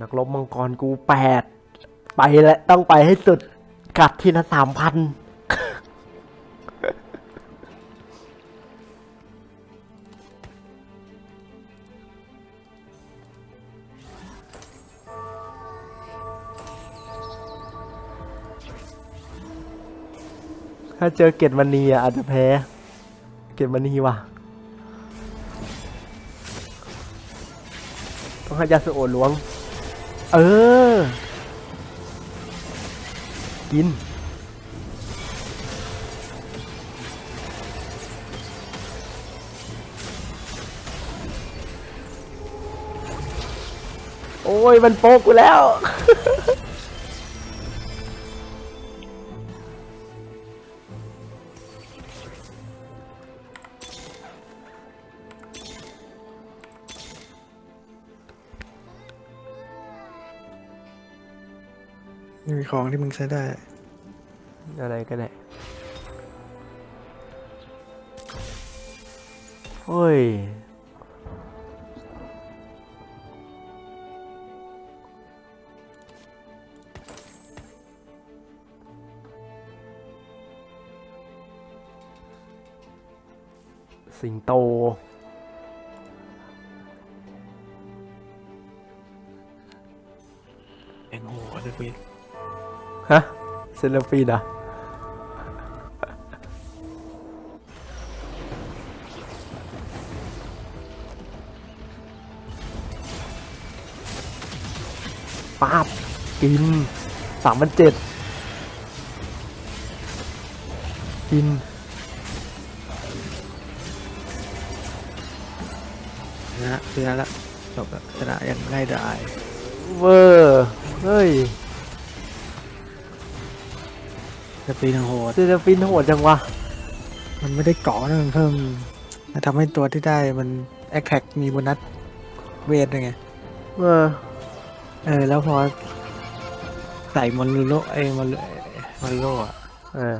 นักรบมังกรกูแปดไปแล้วต้องไปให้สุดกัดทีละสามพันถ้าเจอเกตมณีอะอาจจะแพ้ เกตมณีว่ะ ต้องให้ยาสโอล้วง เออ กิน โอ้ย มันโป๊กกูแล้ว ม่มีของที่มึงใช้ได้ อะไรก็ได้โอ้ย สิงโตเองโหเลยพี่ ฮะเซเลฟีนอะป๊าบกินสามพันเจ็ดกินชนะชนะละจบละชนะย่างง่ายดายเวอร์เฮ้ย จะปีนโหด เซเลฟินโหดจังวะ มันไม่ได้เกาะนะมันเพิ่มมันทำให้ตัวที่ได้มันแอคแท็กมีโบนัสเวทด้วยไง เออ เออ แล้วพอ ใส่มอนลูโลเอ้ยมอนลูมอนลูโลอะเออ